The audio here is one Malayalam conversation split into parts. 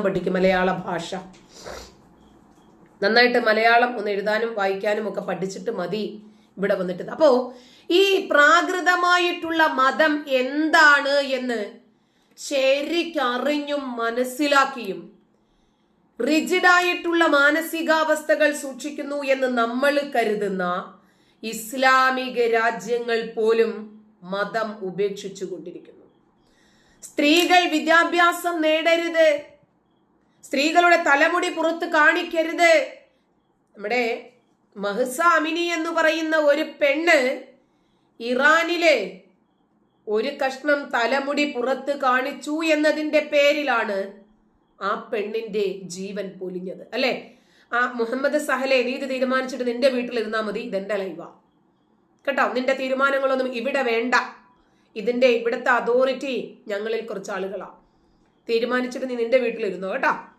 പഠിക്കും മലയാള ഭാഷ. നന്നായിട്ട് മലയാളം ഒന്ന് എഴുതാനും വായിക്കാനും ഒക്കെ പഠിച്ചിട്ട് മതി ഇവിടെ വന്നിട്ട്. അപ്പോ ഈ പ്രാകൃതമായിട്ടുള്ള മതം എന്താണ് എന്ന് ശരിക്കറിഞ്ഞും മനസ്സിലാക്കിയും റിജിഡായിട്ടുള്ള മാനസികാവസ്ഥകൾ സൂക്ഷിക്കുന്നു എന്ന് നമ്മൾ കരുതുന്ന ഇസ്ലാമിക രാജ്യങ്ങൾ പോലും മതം ഉപേക്ഷിച്ചു കൊണ്ടിരിക്കുന്നു സ്ത്രീകൾ വിദ്യാഭ്യാസം നേടരുത്. സ്ത്രീകളുടെ തലമുടി പുറത്ത് കാണിക്കരുത്. നമ്മുടെ മഹസ അമിനി എന്ന് പറയുന്ന ഒരു പെണ്ണ് ഇറാനിലെ ഒരു കഷ്ണം തലമുടി പുറത്ത് കാണിച്ചു എന്നതിന്റെ പേരിലാണ് ആ പെണ്ണിന്റെ ജീവൻ പൊലിഞ്ഞത്. അല്ലെ? ആ മുഹമ്മദ് സഹലെ നീ ഇത് തീരുമാനിച്ചിട്ട് നിന്റെ വീട്ടിലിരുന്നാൽ മതി ഇതെന്റെ ലൈവ. കേട്ടോ? നിന്റെ തീരുമാനങ്ങളൊന്നും ഇവിടെ വേണ്ട. ഇതിന്റെ ഇവിടുത്തെ അതോറിറ്റി ഞങ്ങളിൽ കുറച്ച് ആളുകളാ തീരുമാനിച്ചിട്ട് നീ നിന്റെ വീട്ടിലിരുന്നോ കേട്ടോ?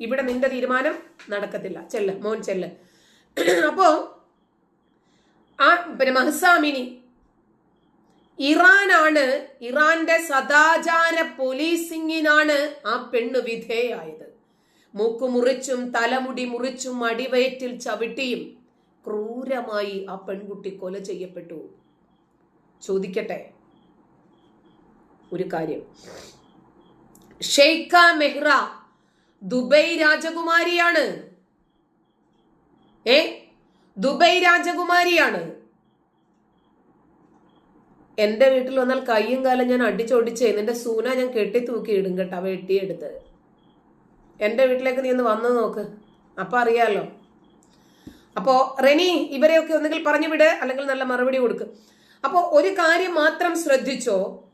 ഇവിടെ നിന്റെ തീരുമാനം നടക്കത്തില്ല. ചെല്ല് മോൻ ചെല്ല്. അപ്പോ ആ പിന്നെ മഹസാമിനി ഇറാനാണ് ഇറാന്റെ സദാചാര പോലീസിങ്ങിനാണ് ആ പെണ്ണ് വിധേയായത്. മൂക്കു മുറിച്ചും തലമുടി മുറിച്ചും അടിവയറ്റിൽ ചവിട്ടിയും ക്രൂരമായി ആ പെൺകുട്ടി കൊല ചെയ്യപ്പെട്ടു. ചോദിക്കട്ടെ ഒരു കാര്യം. ഷെയ്ഖ മെഹ്റ ദുബൈ രാജകുമാരിയാണ്. ഏ? ദുബൈ രാജകുമാരിയാണ്. എന്റെ വീട്ടിൽ വന്നാൽ കയ്യും കാലം ഞാൻ അടിച്ചൊടിച്ചേ. നിന്റെ സൂന ഞാൻ കെട്ടി തൂക്കി ഇടും കേട്ടോ വെട്ടിയെടുത്ത്. എന്റെ വീട്ടിലേക്ക് നീ ഒന്ന് വന്നു നോക്ക്. അപ്പൊ അറിയാലോ. അപ്പോ റെനി ഇവരെയൊക്കെ ഒന്നുകിൽ പറഞ്ഞു വിട് അല്ലെങ്കിൽ നല്ല മറുപടി കൊടുക്ക്. അപ്പോ ഒരു കാര്യം മാത്രം ശ്രദ്ധിച്ചോ.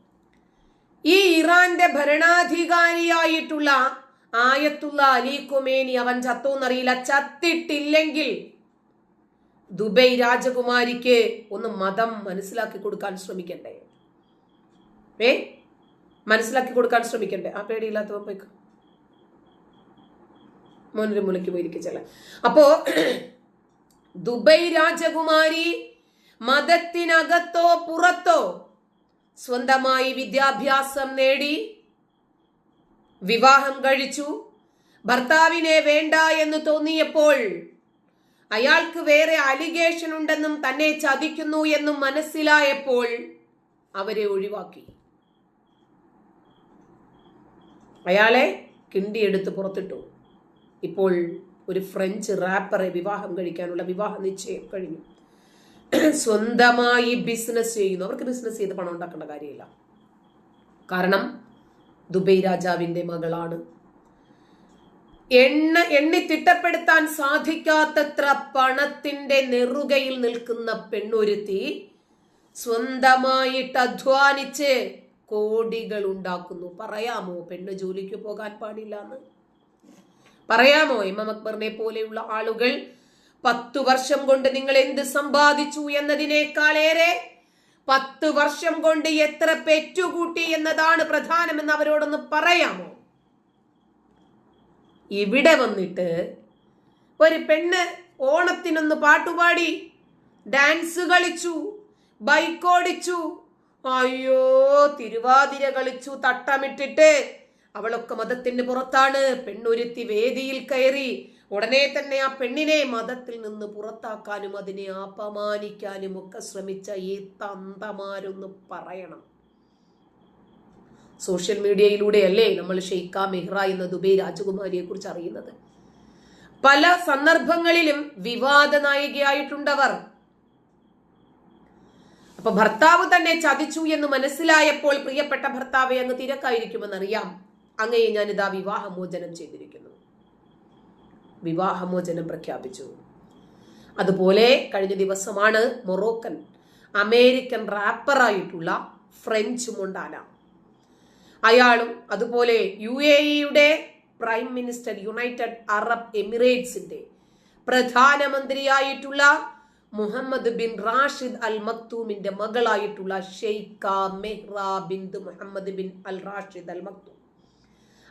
ഈ ഇറാന്റെ ഭരണാധികാരിയായിട്ടുള്ള ആയത്തുള്ള അലി കുമേനി അവൻ ചത്തൂന്നറിയില്ല ചത്തിട്ടില്ലെങ്കിൽ ദുബൈ രാജകുമാരിക്ക് ഒന്ന് മതം മനസ്സിലാക്കി കൊടുക്കാൻ ശ്രമിക്കണ്ടേ? ഏ? മനസ്സിലാക്കി കൊടുക്കാൻ ശ്രമിക്കണ്ടേ? ആ പേടിയില്ലാത്തവ പോയിക്കോ. മോനൊരു മുലയ്ക്ക് ചില അപ്പോ ദുബൈ രാജകുമാരി മതത്തിനകത്തോ പുറത്തോ സ്വന്തമായി വിദ്യാഭ്യാസം നേടി വിവാഹം കഴിച്ചു. ഭർത്താവിനെ വേണ്ട എന്ന് തോന്നിയപ്പോൾ അയാൾക്ക് വേറെ അലിഗേഷൻ ഉണ്ടെന്നും തന്നെ ചതിക്കുന്നു എന്നും മനസ്സിലായപ്പോൾ അവരെ ഒഴിവാക്കി. അയാളെ കിണ്ടിയെടുത്ത് പുറത്തിട്ടു. ഇപ്പോൾ ഒരു ഫ്രഞ്ച് റാപ്പറെ വിവാഹം കഴിക്കാനുള്ള വിവാഹ നിശ്ചയം കഴിഞ്ഞു. സ്വന്തമായി ബിസിനസ് ചെയ്യുന്നു. അവർക്ക് ബിസിനസ് ചെയ്ത് പണം ഉണ്ടാക്കേണ്ട കാര്യമില്ല. കാരണം ദുബൈ രാജാവിന്റെ മകളാണ്. എണ്ണ എണ്ണി തിട്ടപ്പെടുത്താൻ സാധിക്കാത്തത്ര പണത്തിന്റെ നെറുകയിൽ നിൽക്കുന്ന പെണ്ണൊരുത്തി സ്വന്തമായിട്ട് അധ്വാനിച്ച് കോടികൾ ഉണ്ടാക്കുന്നു. പറയാമോ പെണ്ണ് ജോലിക്ക് പോകാൻ പാടില്ല എന്ന് പറയാമോ ഇമാം അക്ബറിനെ പോലെയുള്ള ആളുകൾ പത്തു വർഷം കൊണ്ട് നിങ്ങൾ എന്ത് സമ്പാദിച്ചു എന്നതിനേക്കാളേറെ പത്ത് വർഷം കൊണ്ട് എത്ര പെറ്റുകൂട്ടി എന്നതാണ് പ്രധാനമെന്ന് അവരോടൊന്ന് പറയാമോ? ഇവിടെ വന്നിട്ട് ഒരു പെണ്ണ് ഓണത്തിനൊന്ന് പാട്ടുപാടി ഡാൻസ് കളിച്ചു ബൈക്ക് ഓടിച്ചു അയ്യോ തിരുവാതിര കളിച്ചു തട്ടമിട്ടിട്ട് അവളൊക്കെ മതത്തിന് പുറത്താണ്. പെണ്ണുരുത്തി വേദിയിൽ കയറി ഉടനെ തന്നെ ആ പെണ്ണിനെ മതത്തിൽ നിന്ന് പുറത്താക്കാനും അതിനെ അപമാനിക്കാനും ഒക്കെ ശ്രമിച്ച ഈ തന്തമാരൊന്ന് പറയണം. സോഷ്യൽ മീഡിയയിലൂടെയല്ലേ നമ്മൾ ഷെയ്ഖ മെഹ്റ എന്ന ദുബൈ രാജകുമാരിയെ കുറിച്ച് അറിയുന്നത്? പല സന്ദർഭങ്ങളിലും വിവാദ നായികയായിട്ടുണ്ടവർ. അപ്പൊ ഭർത്താവ് തന്നെ ചതിച്ചു എന്ന് മനസ്സിലായപ്പോൾ പ്രിയപ്പെട്ട ഭർത്താവെ അങ്ങ് തിരക്കായിരിക്കുമെന്നറിയാം. അങ്ങയെ ഞാൻ ഇതാ വിവാഹമോചനം ചെയ്തിരിക്കുന്നു. വിവാഹമോചനം പ്രഖ്യാപിച്ചു. അതുപോലെ കഴിഞ്ഞ ദിവസമാണ് മൊറോക്കൻ അമേരിക്കൻ റാപ്പറായിട്ടുള്ള ഫ്രഞ്ച് മൊണ്ടാന. അയാളും അതുപോലെ യു എ ഇയുടെ പ്രൈം മിനിസ്റ്റർ യുണൈറ്റഡ് അറബ് എമിറേറ്റ്സിന്റെ പ്രധാനമന്ത്രിയായിട്ടുള്ള മുഹമ്മദ് ബിൻ റാഷിദ് അൽ മക്തൂമിന്റെ മകളായിട്ടുള്ള Sheikha Mahra bint Muhammad bin Al Rashid Al Maktoum.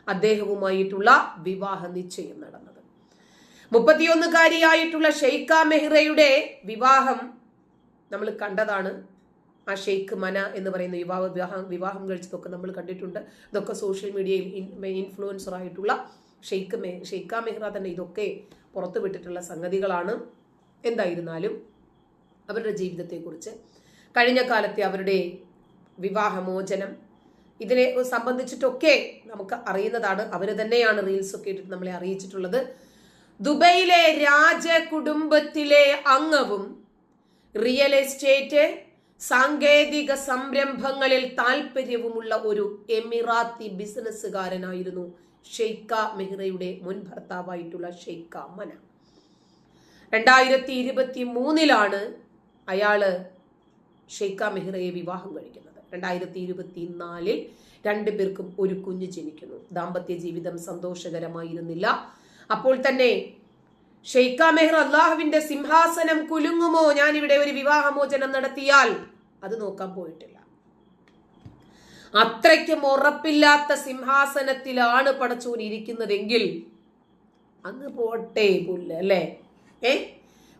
അദ്ദേഹവുമായിട്ടുള്ള വിവാഹ നിശ്ചയം നടന്നത് മുപ്പത്തിയൊന്നുകാരിയായിട്ടുള്ള ഷെയ്ഖ മെഹ്റയുടെ വിവാഹം നമ്മൾ കണ്ടതാണ്. ആ ഷെയ്ഖ് മന എന്ന് പറയുന്ന യുവാവ് വിവാഹം വിവാഹം കഴിച്ചതൊക്കെ നമ്മൾ കണ്ടിട്ടുണ്ട്. ഇതൊക്കെ സോഷ്യൽ മീഡിയയിൽ ഇൻഫ്ലുവൻസർ ആയിട്ടുള്ള ഷെയ്ഖ് മെ ഷെയ്ഖ മെഹ്റ തന്നെ ഇതൊക്കെ പുറത്തുവിട്ടിട്ടുള്ള സംഗതികളാണ്. എന്തായിരുന്നാലും അവരുടെ ജീവിതത്തെക്കുറിച്ച് കഴിഞ്ഞ കാലത്തെ അവരുടെ വിവാഹമോചനം ഇതിനെ സംബന്ധിച്ചിട്ടൊക്കെ നമുക്ക് അറിയുന്നതാണ്. അവർ തന്നെയാണ് റീൽസ് ഒക്കെ ഇട്ടിട്ട് നമ്മളെ അറിയിച്ചിട്ടുള്ളത്. ദുബൈയിലെ രാജകുടുംബത്തിലെ അംഗവും റിയൽ എസ്റ്റേറ്റ് സാങ്കേതിക സംരംഭങ്ങളിൽ താല്പര്യവുമുള്ള ഒരു എമിറാത്തി ബിസിനസ്സുകാരനായിരുന്നു ഷെയ്ഖ മെഹ്റയുടെ മുൻ ഭർത്താവായിട്ടുള്ള ഷെയ്ഖ മന. രണ്ടായിരത്തി ഇരുപത്തി മൂന്നിലാണ് അയാൾ ഷെയ്ഖ മെഹ്റയെ വിവാഹം കഴിക്കുന്നത്. രണ്ടായിരത്തി ഇരുപത്തി നാലിൽ രണ്ടുപേർക്കും ഒരു കുഞ്ഞ് ജനിക്കുന്നു. ദാമ്പത്യ ജീവിതം സന്തോഷകരമായിരുന്നില്ല. അപ്പോൾ തന്നെ ഷെയ്ഖ മെഹ്ർ അള്ളാഹുവിന്റെ സിംഹാസനം കുലുങ്ങുമോ? ഞാൻ ഇവിടെ ഒരു വിവാഹമോചനം നടത്തിയാൽ അത് നോക്കാൻ പോയിട്ടില്ല. അത്രയ്ക്കും ഉറപ്പില്ലാത്ത സിംഹാസനത്തിലാണ് പടച്ചോൻ ഇരിക്കുന്നതെങ്കിൽ അങ്ങ് പോട്ടെ പുല്ല് അല്ലേ? ഏ?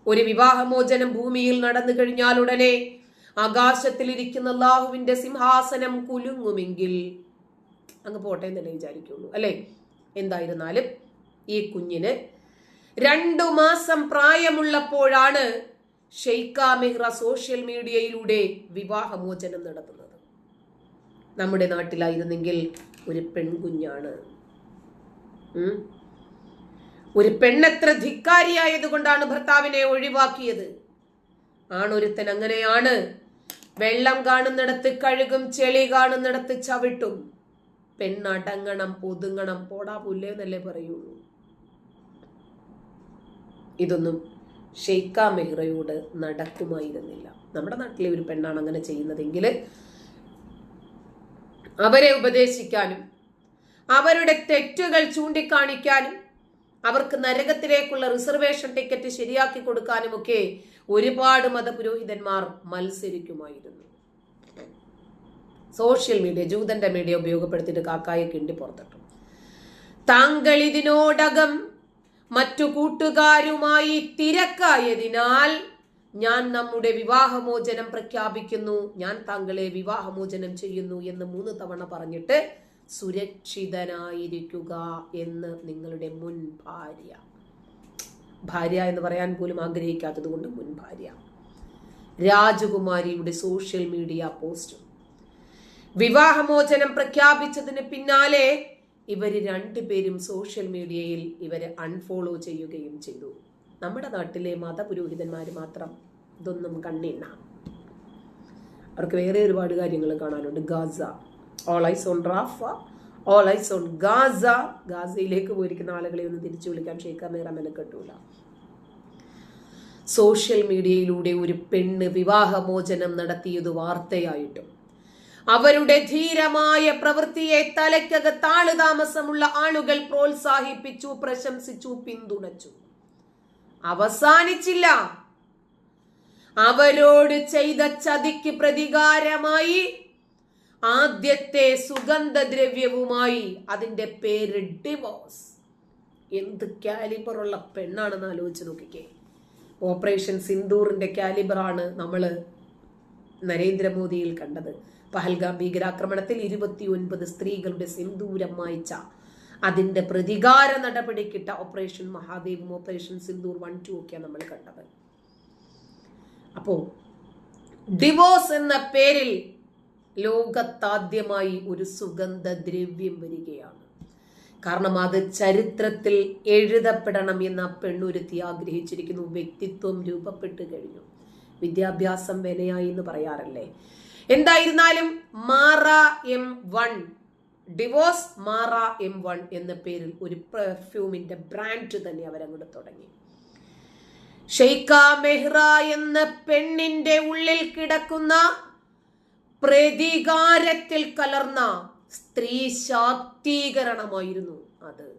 ഒരു വിവാഹമോചനം ഭൂമിയിൽ നടന്നു കഴിഞ്ഞാൽ ഉടനെ ആകാശത്തിലിരിക്കുന്ന അള്ളാഹുവിന്റെ സിംഹാസനം കുലുങ്ങുമെങ്കിൽ അങ്ങ് പോട്ടെ എന്നല്ലേ വിചാരിക്കുള്ളൂ അല്ലേ? എന്തായിരുന്നാലും ഈ കുഞ്ഞിന്. രണ്ടു മാസം പ്രായമുള്ളപ്പോഴാണ് ഷെയ്ഖ മെഹ്റ സോഷ്യൽ മീഡിയയിലൂടെ വിവാഹമോചനം നടത്തുന്നത്. നമ്മുടെ നാട്ടിലായിരുന്നെങ്കിൽ ഒരു പെൺകുഞ്ഞാണ്. ഒരു പെണ്ണത്ര ധിക്കാരിയായതുകൊണ്ടാണ് ഭർത്താവിനെ ഒഴിവാക്കിയത്. ആണൊരുത്തൻ അങ്ങനെയാണ്. വെള്ളം കാണുന്നിടത്ത് കഴുകും ചെളി കാണുന്നിടത്ത് ചവിട്ടും. പെണ്ണടങ്ങണം പൊതുങ്ങണം പോടാ പുല്ലേന്നല്ലേ പറയുള്ളൂ. ഇതൊന്നും ഷെയ്ഖ മെഹ്റയോട് നടക്കുമായിരുന്നില്ല. നമ്മുടെ നാട്ടിലെ ഒരു പെണ്ണാണ് അങ്ങനെ ചെയ്യുന്നതെങ്കിൽ അവരെ ഉപദേശിക്കാനും അവരുടെ തെറ്റുകൾ ചൂണ്ടിക്കാണിക്കാനും അവർക്ക് നരകത്തിലേക്കുള്ള റിസർവേഷൻ ടിക്കറ്റ് ശരിയാക്കി കൊടുക്കാനുമൊക്കെ ഒരുപാട് മതപുരോഹിതന്മാർ മത്സരിക്കുമായിരുന്നു. സോഷ്യൽ മീഡിയ ജൂതന്റെ മീഡിയ ഉപയോഗപ്പെടുത്തിയിട്ട് കാക്കായെ കിണ്ടി പുറത്തിട്ടു താങ്കൾ ഇതിനോടകം മറ്റു കൂട്ടുകാരുമായി തിരക്കായതിനാൽ ഞാൻ നമ്മുടെ വിവാഹമോചനം പ്രഖ്യാപിക്കുന്നു. ഞാൻ താങ്കളെ വിവാഹമോചനം ചെയ്യുന്നു എന്ന് മൂന്ന് തവണ പറഞ്ഞിട്ട് സുരക്ഷിതനായിരിക്കുക എന്ന് നിങ്ങളുടെ മുൻ ഭാര്യ. ഭാര്യ എന്ന് പറയാൻ പോലും ആഗ്രഹിക്കാത്തത് കൊണ്ട് മുൻ ഭാര്യ. രാജകുമാരിയുടെ സോഷ്യൽ മീഡിയ പോസ്റ്റ്. വിവാഹമോചനം പ്രഖ്യാപിച്ചതിന് പിന്നാലെ ഇവർ രണ്ടുപേരും സോഷ്യൽ മീഡിയയിൽ ഇവരെ അൺഫോളോ ചെയ്യുകയും ചെയ്തു. നമ്മുടെ നാട്ടിലെ മതപുരോഹിതന്മാർ മാത്രം ഇതൊന്നും കണ്ണില്ല. അവർക്ക് വേറെ ഒരുപാട് കാര്യങ്ങൾ കാണാനുണ്ട്. Gaza. All eyes on Rafah. All eyes on Gaza. ഗാസയിലേക്ക് പോയിരിക്കുന്ന ആളുകളെ ഒന്ന് തിരിച്ചു വിളിക്കാൻ ഷെയ്ഖ മേറ മെനക്കെട്ടൂല സോഷ്യൽ മീഡിയയിലൂടെ ഒരു പെണ്ണ് വിവാഹമോചനം നടത്തിയത് വാർത്തയായിട്ടും അവരുടെ ധീരമായ പ്രവൃത്തിയെ തലയ്ക്കകത്ത് താമസമുള്ള ആളുകൾ പ്രോത്സാഹിപ്പിച്ചു പ്രശംസിച്ചു പിന്തുണച്ചു. അവസാനിച്ചില്ല. അവരോട് ചെയ്ത ചതിക്ക് പ്രതികാരമായി ആദ്യത്തെ സുഗന്ധദ്രവ്യവുമായി അതിന്റെ പേര് ഡിവോഴ്സ്. എന്ത് കാലിബറുള്ള പെണ്ണാണെന്ന് ആലോചിച്ച് നോക്കിക്കേ. ഓപ്പറേഷൻ സിന്ദൂറിന്റെ കാലിബറാണ് നമ്മൾ നരേന്ദ്രമോദിയിൽ കണ്ടത്. പഹൽഗാം ഭീകരാക്രമണത്തിൽ ഇരുപത്തി ഒൻപത് സ്ത്രീകളുടെ സിന്ദൂരം മായിച്ച. അതിന്റെ പ്രതികാര നടപടിക്കിട്ട ഓപ്പറേഷൻ മഹാദേവും ഓപ്പറേഷൻ സിന്ദൂർ വൺ ടു ഒക്കെയാണ് നമ്മൾ കണ്ടത്. അപ്പോ ഡിവോഴ്സ് എന്ന പേരിൽ ലോകത്താദ്യമായി ഒരു സുഗന്ധദ്രവ്യം വരികയാണ്. കാരണം അത് ചരിത്രത്തിൽ എഴുതപ്പെടണം എന്ന് പെണ്ണുരുത്തി ആഗ്രഹിച്ചിരിക്കുന്നു. വ്യക്തിത്വം രൂപപ്പെട്ടു കഴിഞ്ഞു. വിദ്യാഭ്യാസം വിനയായി എന്ന് പറയാറല്ലേ? എന്തായിരുന്നാലും Mahra M one. Divorce Mahra M one എന്ന പേരിൽ ഒരു പെർഫ്യൂമിന്റെ ബ്രാൻഡ് തന്നെ അവരങ്ങോട്ട് തുടങ്ങി. ഷെയ്ഖ മെഹ്റ എന്ന പെണ്ണിന്റെ ഉള്ളിൽ കിടക്കുന്ന പ്രതികാരത്തിൽ കലർന്ന സ്ത്രീ ശാക്തീകരണമായിരുന്നു അത്.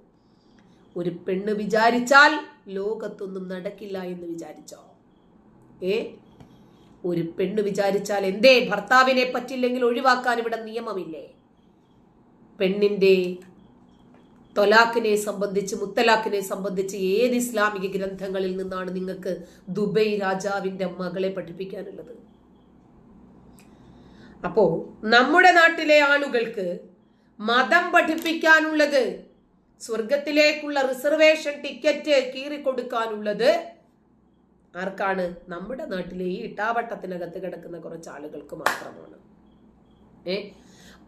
ഒരു പെണ്ണ് വിചാരിച്ചാൽ ലോകത്തൊന്നും നടക്കില്ല എന്ന് വിചാരിച്ചോ? ഏ? ഒരു പെണ്ണ് വിചാരിച്ചാൽ എന്തേ ഭർത്താവിനെ പറ്റില്ലെങ്കിൽ ഒഴിവാക്കാൻ ഇവിടെ നിയമമില്ലേ? പെണ്ണിന്റെ തൊലാഖിനെ സംബന്ധിച്ച് മുത്തലാഖിനെ സംബന്ധിച്ച് ഏത് ഇസ്ലാമിക ഗ്രന്ഥങ്ങളിൽ നിന്നാണ് നിങ്ങൾക്ക് ദുബൈ രാജാവിന്റെ മകളെ പഠിപ്പിക്കാനുള്ളത്? അപ്പോ നമ്മുടെ നാട്ടിലെ ആളുകൾക്ക് മതം പഠിപ്പിക്കാനുള്ളത് സ്വർഗത്തിലേക്കുള്ള റിസർവേഷൻ ടിക്കറ്റ് കീറിക്കൊടുക്കാനുള്ളത് ആർക്കാണ്? നമ്മുടെ നാട്ടിലെ ഈ ഇട്ടാവട്ടത്തിനകത്ത് കിടക്കുന്ന കുറച്ച് ആളുകൾക്ക് മാത്രമാണ്. ഏ?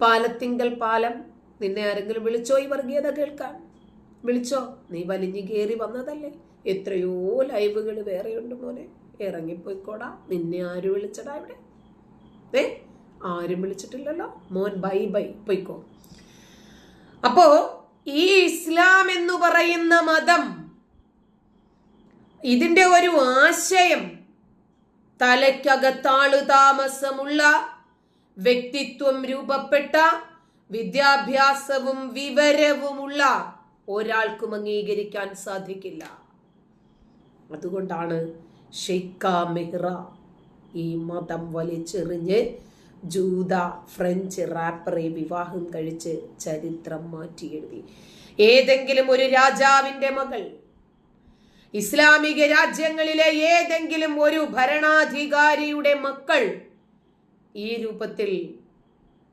പാലത്തിങ്കൽ പാലം നിന്നെ ആരെങ്കിലും വിളിച്ചോ? ഈ വർഗീയത കേൾക്കാൻ. വിളിച്ചോ? നീ വലിഞ്ഞു കയറി വന്നതല്ലേ? എത്രയോ ലൈവുകൾ വേറെയുണ്ട് മോനെ. ഇറങ്ങിപ്പോയിക്കോടാ. നിന്നെ ആര് വിളിച്ചടാ ഇവിടെ? ഏ ആരും വിളിച്ചിട്ടില്ലല്ലോ. മോൻ ബൈ ബൈ. പോയിക്കോ. അപ്പോ ഈ ഇസ്ലാം എന്ന് പറയുന്ന മതം ഇതിന്റെ ഒരു ആശയം തലയ്ക്കകത്താളു താമസമുള്ള വ്യക്തിത്വം രൂപപ്പെട്ട വിദ്യാഭ്യാസവും വിവരവുമുള്ള ഒരാൾക്കും അംഗീകരിക്കാൻ സാധിക്കില്ല. അതുകൊണ്ടാണ് മെഹ്റ ഈ മതം വലിച്ചെറിഞ്ഞ് ജൂത ഫ്രഞ്ച് റാപ്പറെ വിവാഹം കഴിച്ച് ചരിത്രം മാറ്റി എഴുതി ഏതെങ്കിലും ഒരു രാജാവിന്റെ മകൾ ഇസ്ലാമിക രാജ്യങ്ങളിലെ ഏതെങ്കിലും ഒരു ഭരണാധികാരിയുടെ മക്കൾ ഈ രൂപത്തിൽ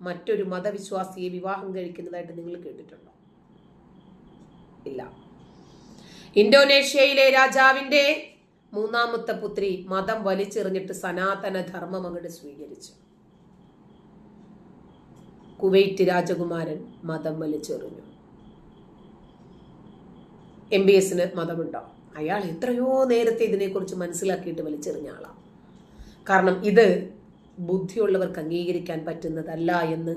മറ്റൊരു മതവിശ്വാസിയെ വിവാഹം കഴിക്കുന്നതായിട്ട് നിങ്ങൾ കേട്ടിട്ടുണ്ടോ? ഇല്ല. ഇന്തോനേഷ്യയിലെ രാജാവിന്റെ മൂന്നാമത്തെ പുത്രി മതം വലിച്ചെറിഞ്ഞിട്ട് സനാതന ധർമ്മം അങ്ങോട്ട് സ്വീകരിച്ചു. കുവൈറ്റ് രാജകുമാരൻ മതം വലിച്ചെറിഞ്ഞു. എം ബി എസിന് മതമുണ്ടോ? അയാൾ എത്രയോ നേരത്തെ ഇതിനെക്കുറിച്ച് മനസ്സിലാക്കിയിട്ട് വലിച്ചെറിഞ്ഞ ആളാണ് കാരണം ഇത് ബുദ്ധിയുള്ളവർക്ക് അംഗീകരിക്കാൻ പറ്റുന്നതല്ല എന്ന്